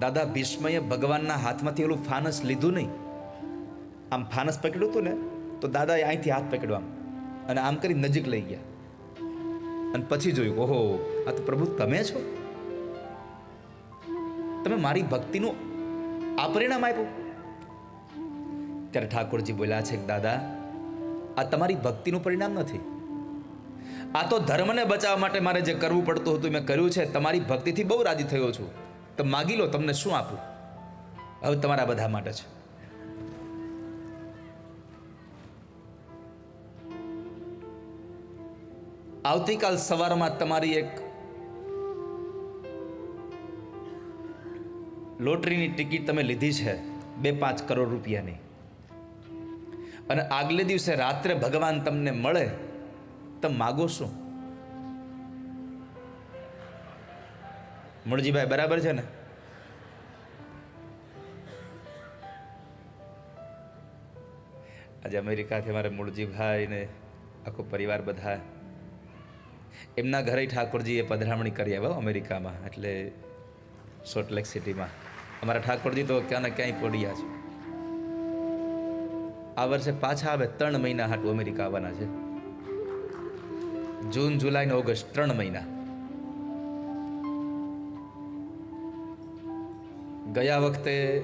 દાદા ભીષ્મએ ભગવાનના હાથમાંથી ઓલું ફાનસ લીધું નહીં. આમ ફાનસ પકડ્યું હતું ને, તો દાદાએ અહીંથી હાથ પકડ્યો આમ. અને આમ કરી નજીક લઈ ગયા. અને પછી જોયું, ઓહો, આ તો પ્રભુ તમે છો? તમે મારી ભક્તિનું આ પરિણામ આપ્યું? ત્યારે ઠાકોરજી બોલ્યા છે દાદા, આ તમારી ભક્તિનું પરિણામ નથી. આ તો ધર્મને બચાવવા માટે મારે જે કરવું પડતું હતું, મેં કર્યું છે. તમારી ભક્તિથી બહુ રાજી થયો છું. તો માગી લો, તમને શું આપું? હવે તમારા બધા માટે છે. આવતીકાલ સવારમાં તમારી એક લોટરીની ટિકિટ તમે લીધી છે, બે પાંચ કરોડ રૂપિયાની. અને આગલે દિવસે રાત્રે ભગવાન તમને મળે, તો માગો શું? મુળજીભાઈ બરાબર છે ને? આજે અમેરિકાથી અમારે મૂળજીભાઈ ને આખો પરિવાર બધા એમના ઘરે ઠાકોરજીએ પધરામણી કરી આવ્યા અમેરિકામાં, એટલે સોટલેક સિટીમાં અમારા ઠાકોરજી તો ક્યાં ને ક્યાંય પડ્યા છે. આ વર્ષે પાછા આવે ત્રણ મહિના હાટું અમેરિકા આવવાના છે. જૂન, જુલાઈ ને ઓગસ્ટ, ત્રણ મહિના. ગયા વખતે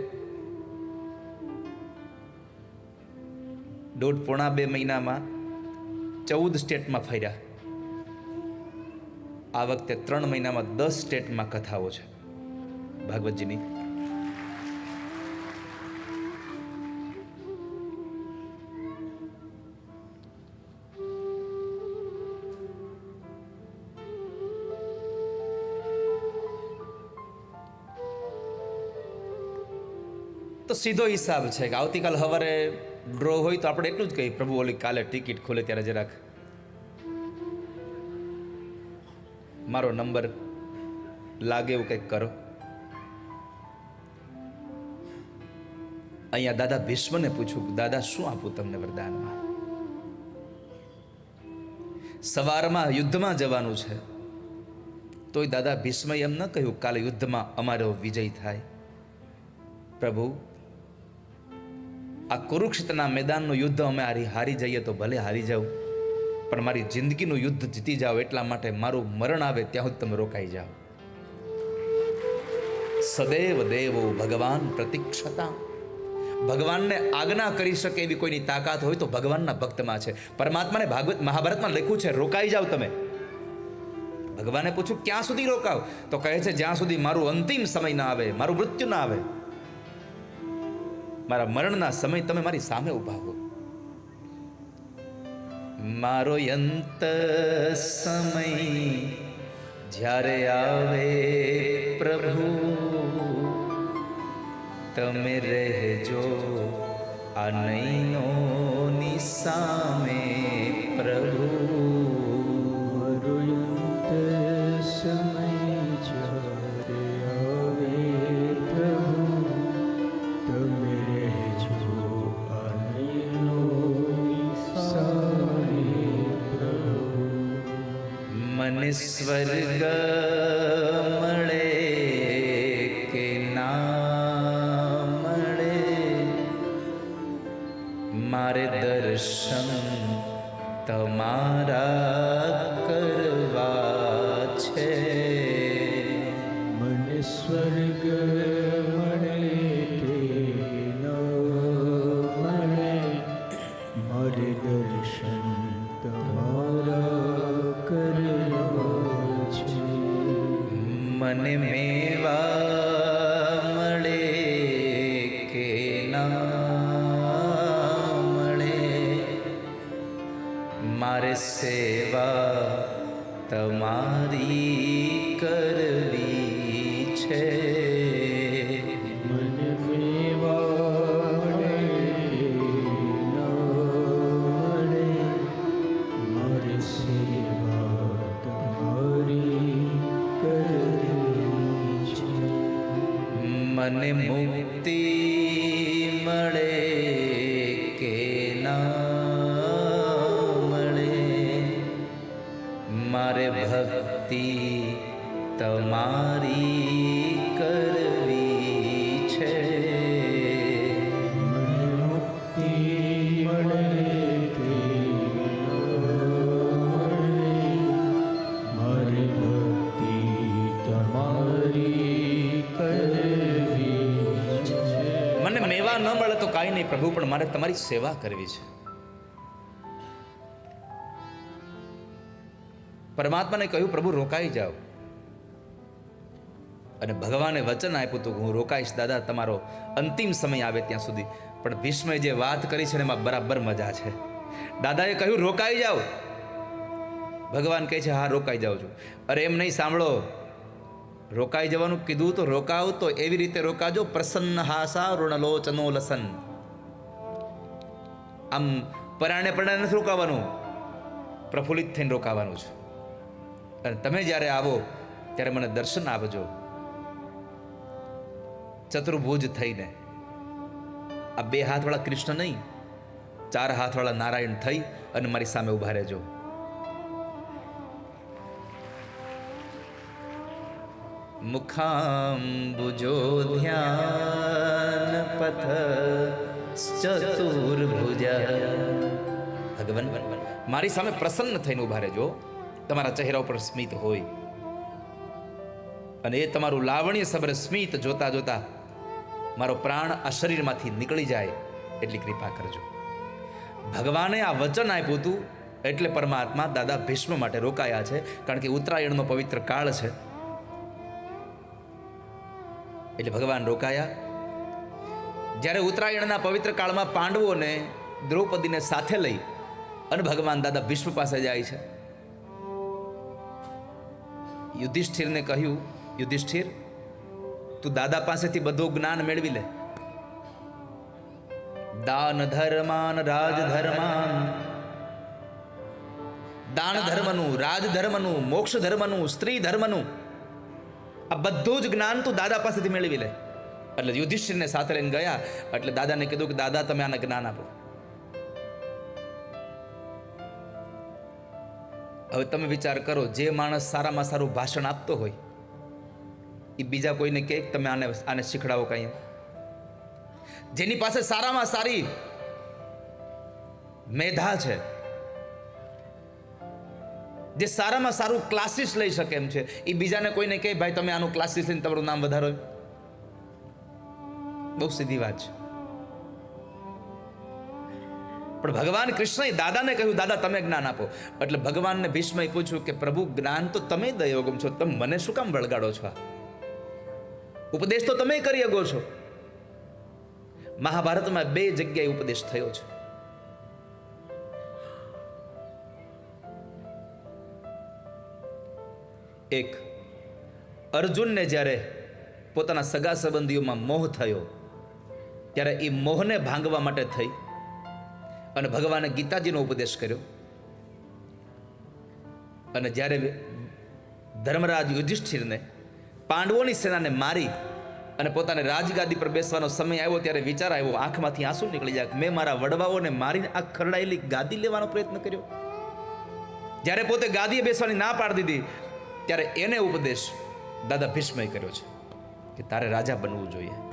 દોઢ પોણા બે મહિનામાં ચૌદ સ્ટેટમાં ફર્યા. આ વખતે ત્રણ મહિનામાં દસ સ્ટેટમાં કથાઓ છે. ભાગવતજીની તો સીધો હિસાબ છે કે આવતીકાલ સવારે ડ્રો હોય તો આપણે એટલું જ કહીએ. પ્રભુ ઓલી કાલે ટિકિટ ખોલે ત્યારે જરાક. મારો નંબર લાગે એવું કંઈક કરો. અહીંયા દાદા ભીષ્મને પૂછ્યું દાદા, શું આપું તમને વરદાનમાં? સવારમાં યુદ્ધમાં જવાનું છે. તોય દાદા ભીષ્મએ એમ ન કહ્યું કાલે યુદ્ધમાં અમારો વિજય થાય. પ્રભુ આ કુરુક્ષેત્રના મેદાનનું યુદ્ધ અમે હારી હારી જઈએ તો ભલે હારી જાઉં પણ મારી જિંદગીનું યુદ્ધ જીતી જાઓ એટલા માટે મારું મરણ આવે ત્યાં સુધી તમે રોકાઈ જાઓ. સદૈવ દેવો ભગવાન પ્રતિક્ષતા. ભગવાનને આજ્ઞા કરી શકે એવી કોઈની તાકાત હોય તો ભગવાનના ભક્તમાં છે. પરમાત્માને ભાગવત મહાભારતમાં લખ્યું છે, રોકાઈ જાઓ તમે. ભગવાને પૂછ્યું, ક્યાં સુધી રોકાવ? તો કહે છે, જ્યાં સુધી મારું અંતિમ સમય ના આવે, મારું મૃત્યુ ના આવે. મારા મરણના સમય તમે મારી સામે ઊભા હો. મારો અંત સમય જ્યારે આવે પ્રભુ, તમે રહેજો આ નૈનોની સામે. મને સ્વર્ગ મળે કે ના મળે મારે દર્શન તમારા કરવા છે મને સ્વર્ગ મને મેવા મળે કે મળે મારે સેવા તમારી કરવી મને મુક્તિ મળે કે ના મળે? મારે ભક્તિ તમારી સેવા ન મળે તો કાંઈ નહીં પ્રભુ, પણ મારે તમારી સેવા કરવી છે. પરમાત્માને કહ્યું, પ્રભુ, રોકાઈ જાઓ. અને ભગવાને વચન આપ્યું હતું હું રોકાઈશ દાદા, તમારો અંતિમ સમય આવે ત્યાં સુધી. પણ ભીષ્મએ જે વાત કરી છે એમાં બરાબર મજા છે. દાદાએ કહ્યું, રોકાઈ જાઓ. ભગવાન કહે છે, હા, રોકાઈ જાઉં છું. અરે એમ નહીં સાંભળો રોકાઈ જવાનું કીધું તો રોકાવ તો એવી રીતે રોકાજો. પ્રસન્ન હાસા ઋણલોચનો લસન. આમ પરાણે પરાણે નથી રોકાવાનું. પ્રફુલ્લિત થઈને રોકાવાનું છે. અને તમે જ્યારે આવો ત્યારે મને દર્શન આપજો. ચતુર્ભુજ થઈને. આ બે હાથવાળા કૃષ્ણ નહીં, ચાર હાથવાળા નારાયણ થઈ અને મારી સામે ઊભા રહેજો. મુખાંબુજો ધ્યાન પથ ચતુર્ભુજ. ભગવાન મારી સામે પ્રસન્ન થઈને ઊભા રહેજો. તમારા ચહેરા ઉપર સ્મિત હોય. અને એ તમારું લાવણ્ય સબર સ્મિત જોતા જોતા મારો પ્રાણ આ શરીરમાંથી નીકળી જાય એટલી કૃપા કરજો. ભગવાને આ વચન આપ્યું હતું એટલે પરમાત્મા દાદા ભીષ્મ માટે રોકાયા છે. કારણ કે ઉત્તરાયણનો પવિત્ર કાળ છે. એટલે ભગવાન રોકાયા. જ્યારે ઉત્તરાયણના પવિત્ર કાળમાં પાંડવોને દ્રૌપદીને સાથે લઈ અને ભગવાન દાદા ભીષ્મ પાસે જાય છે. યુધિષ્ઠિરને કહ્યું, યુધિષ્ઠિર, તું દાદા પાસેથી બધું જ્ઞાન મેળવી લે. દાન ધર્માન, રાજ ધર્માન. દાન ધર્મનું, રાજ ધર્મનું, મોક્ષ ધર્મનું, સ્ત્રી ધર્મનું. આ બધું જ જ્ઞાન તું દાદા પાસેથી મેળવી લે. એટલે યુધિષ્ઠિરને સાથે લઈને ગયા, એટલે દાદાને કીધું કે દાદા, તમે આને જ્ઞાન આપો. હવે તમે વિચાર કરો, જે માણસ સારામાં સારું ભાષણ આપતો હોય, એ બીજા કોઈને કહે તમે આને આને શીખડાવો કંઈ જેની પાસે સારામાં સારી મેધા છે જે સારામાં સારું ક્લાસીસ લઈ શકે એમ છે. એ બીજાને કોઈને કહે, ભાઈ, તમે આનું ક્લાસીસ લઈને તમારું નામ વધારો. બહુ સીધી વાત છે. પણ ભગવાન કૃષ્ણએ દાદાને કહ્યું, દાદા, તમે જ્ઞાન આપો. એટલે ભગવાનને ભીષ્મએ પૂછ્યું કે, પ્રભુ, જ્ઞાન તો તમે દયોગમ છો તમે મને શું કામ વળગાડો છો ઉપદેશ તો તમે કરી શકો છો. મહાભારતમાં બે જગ્યાએ ઉપદેશ થયો છે. એક. અર્જુનને જ્યારે પોતાના સગા સંબંધીઓમાં મોહ થયો, ત્યારે એ મોહને ભાંગવા માટે થઈ અને ભગવાને ગીતાજીનો ઉપદેશ કર્યો. અને જ્યારે ધર્મરાજ યુધિષ્ઠિરને પાંડવોની સેનાને મારી અને પોતાને રાજગાદી પર બેસવાનો સમય આવ્યો, ત્યારે વિચાર આવ્યો, આંખમાંથી આંસુ નીકળી જાય. મેં મારા વડવાઓને મારીને આ ખરડાયેલી ગાદી લેવાનો પ્રયત્ન કર્યો. જ્યારે પોતે ગાદીએ બેસવાની ના પાડી દીધી ત્યારે એને ઉપદેશ દાદા ભીષ્મએ કર્યો છે કે તારે રાજા બનવું જોઈએ.